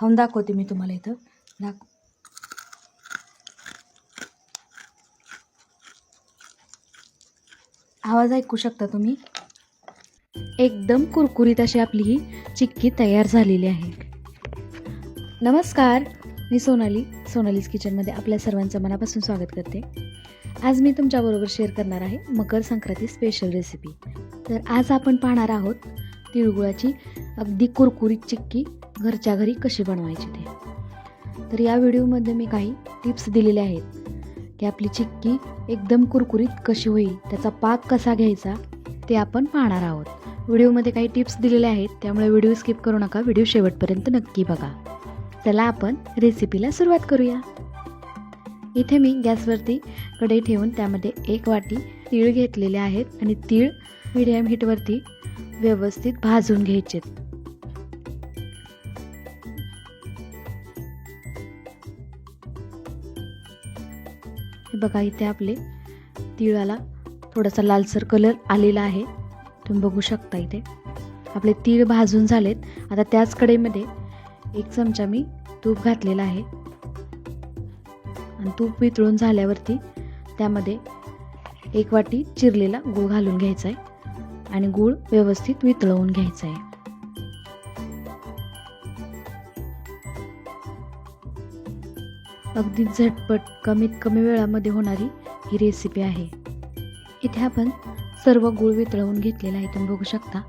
खाऊन दाखवते मी तुम्हाला इथं. दाख आवाज ऐकू शकता तुम्ही? एकदम कुरकुरीत अशी आपली ही चिक्की तयार झालेली आहे. नमस्कार मी सोनाली सोनालीज किचनमध्ये आपल्या सर्वांचं मनापासून स्वागत करते. आज मी तुमच्याबरोबर शेअर करणार आहे मकर संक्रांती स्पेशल रेसिपी तर आज आपण पाहणार आहोत तिळगुळाची अगदी कुरकुरीत चिक्की घरच्या घरी कशी बनवायची ते. तर या व्हिडिओमध्ये मी काही टिप्स दिलेले आहेत की आपली चिक्की एकदम कुरकुरीत कशी होईल त्याचा पाक कसा घ्यायचा ते आपण पाहणार आहोत. व्हिडिओमध्ये काही टिप्स दिलेल्या आहेत त्यामुळे व्हिडिओ स्किप करू नका व्हिडिओ शेवटपर्यंत नक्की बघा. चला आपण रेसिपीला सुरुवात करूया. इथे मी गॅसवरती कढई ठेवून त्यामध्ये एक वाटी तीळ घेतलेले आहेत आणि तीळ मिडियम हीटवरती व्यवस्थित भाजून घ्यायचे हे बघा इथे आपले तिळाला थोडासा लालसर कलर आलेला आहे. तुम्ही बघू शकता इथे. आपले तीळ भाजून झालेत. आता त्याच कडेमध्ये एक चमचा मी तूप घातलेला आहे. आणि तूप वितळून झाल्यावरती त्यामध्ये एक वाटी चिरलेला गूळ घालून घ्यायचा आहे. आणि गूळ व्यवस्थित वितळवून घ्यायचा आहे. अगदी झटपट कमीत कमी वेळामध्ये होणारी ही रेसिपी आहे. इथे आपण सर्व गूळ वितळवून घेतलेला आहे तुम्ही बघू शकता.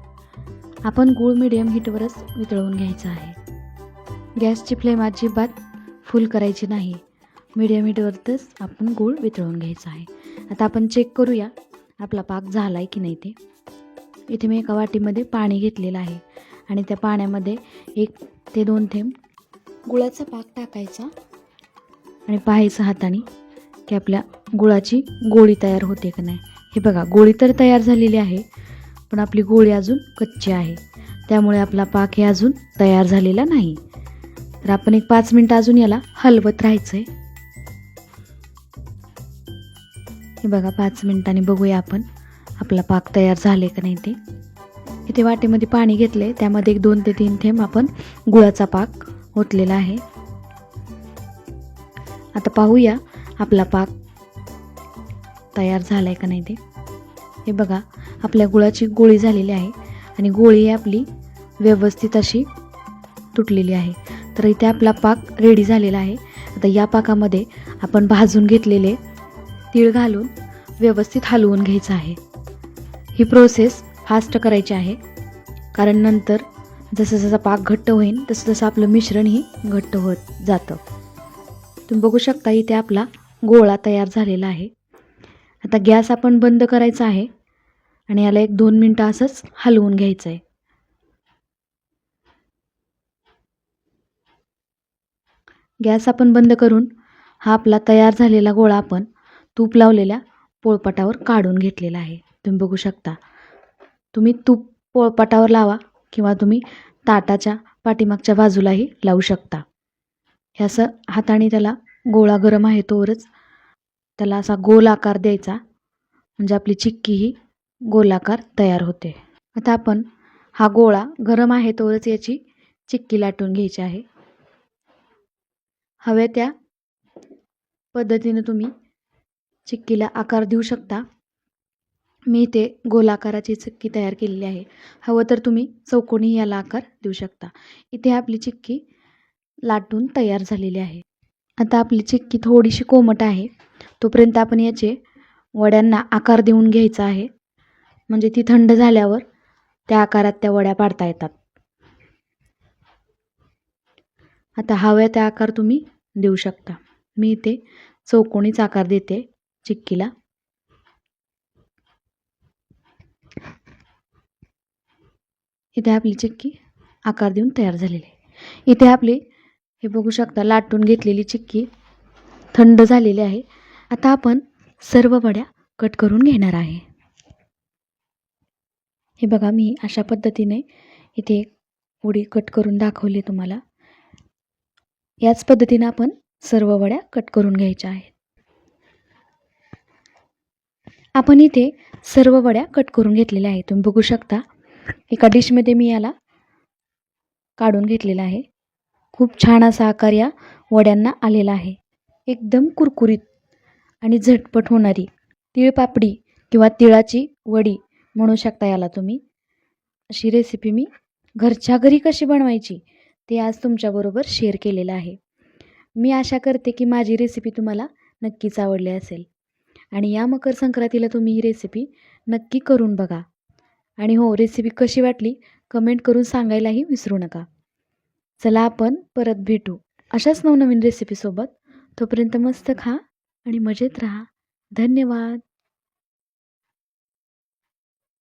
आपण गूळ मिडियम हीटवरच वितळवून घ्यायचा आहे. गॅसची फ्लेम अजिबात फुल करायची नाही. मिडियम हीटवरच आपण गूळ वितळवून घ्यायचा आहे. आता आपण चेक करूया आपला पाक झाला आहे की नाही ते. इथे मी एका वाटीमध्ये पाणी घेतलेलं आहे. आणि त्या पाण्यामध्ये एक ते दोन थेंब गुळाचा पाक टाकायचा. आणि पाहायचं हाताने की आपल्या गुळाची गोळी तयार होते का नाही. हे बघा गोळी तर तयार झालेली आहे पण आपली गोळी अजून कच्ची आहे. त्यामुळे आपला पाक हे अजून तयार झालेला नाही. तर आपण एक पाच मिनटं अजून याला हलवत राहायचं आहे हे बघा पाच मिनिटांनी बघूया आपण आपला पाक तयार झाले का नाही ते. इथे वाटेमध्ये पाणी घेतले त्यामध्ये एक दोन ते तीन थेंब आपण गुळाचा पाक ओतलेला आहे. आता पाहूया आपला पाक तयार झाला आहे का नाही ते. हे बघा आपल्या गुळाची गोळी झालेली आहे आणि गोळी आपली व्यवस्थित अशी तुटलेली आहे. तर इथे आपला पाक रेडी झालेला आहे. आता या पाकामध्ये आपण भाजून घेतलेले तीळ घालून व्यवस्थित हलवून घ्यायचं आहे. ही प्रोसेस फास्ट करायची आहे. कारण नंतर जसं जसा पाक घट्ट होईल तसं तसं आपलं मिश्रणही घट्ट होत जातं. तुम्ही बघू शकता इथे आपला गोळा तयार झालेला आहे. आता गॅस आपण बंद करायचा आहे आणि याला एक दोन मिनटं असंच हलवून घ्यायचं आहे गॅस आपण बंद करून हा आपला तयार झालेला गोळा आपण तूप लावलेल्या पोळपाटावर काढून घेतलेला आहे. तुम्ही बघू शकता. तुम्ही तूप पोळपाटावर लावा किंवा तुम्ही ताटाच्या पाठीमागच्या बाजूलाही लावू शकता. हे असं हाताने त्याला गोळा गरम आहे तोवरच त्याला असा गोल आकार द्यायचा. म्हणजे आपली चिक्की ही गोलाकार तयार होते. आता आपण हा गोळा गरम आहे तोवरच याची चिक्की लाटून घ्यायची आहे. हव्या त्या पद्धतीने तुम्ही चिक्कीला आकार देऊ शकता. मी इथे गोलाकाराची चिक्की तयार केलेली आहे. हवं तर तुम्ही चौकोनी याला आकार देऊ शकता. इथे आपली चिक्की लाटून तयार झालेली आहे. आता आपली चिक्की थोडीशी कोमट आहे. तोपर्यंत आपण याचे वड्यांना आकार देऊन घ्यायचा आहे. म्हणजे ती थंड झाल्यावर त्या आकारात त्या वड्या पाडता येतात. आता हव्या त्या आकार तुम्ही देऊ शकता. मी इथे चौकोनीच आकार देते चिक्कीला. इथे आपली चिक्की आकार देऊन तयार झालेली आहे. इथे आपली हे बघू शकता लाटून घेतलेली चिक्की थंड झालेली आहे. आता आपण सर्व वड्या कट करून घेणार आहे. हे बघा मी अशा पद्धतीने इथे उडी कट करून दाखवली तुम्हाला. याच पद्धतीने आपण सर्व वड्या कट करून घ्यायच्या आहेत. आपण इथे सर्व वड्या कट करून घेतलेल्या आहेत. तुम्ही बघू शकता एका डिशमध्ये मी याला काढून घेतलेला आहे. खूप छान असा आकार या वड्यांना आलेला आहे. एकदम कुरकुरीत आणि झटपट होणारी तिळपापडी किंवा तिळाची वडी म्हणू शकता याला तुम्ही. अशी रेसिपी मी घरच्या घरी कशी बनवायची ते आज तुमच्याबरोबर शेअर केलेलं आहे. मी आशा करते की माझी रेसिपी तुम्हाला नक्कीच आवडली असेल. आणि या मकर संक्रांतीला तुम्ही ही रेसिपी नक्की करून बघा. आणि हो रेसिपी कशी वाटली कमेंट करून सांगायलाही विसरू नका. चला आपण परत भेटू. अशाच नवनवीन रेसिपीसोबत तोपर्यंत मस्त खा आणि मजेत राहा. धन्यवाद.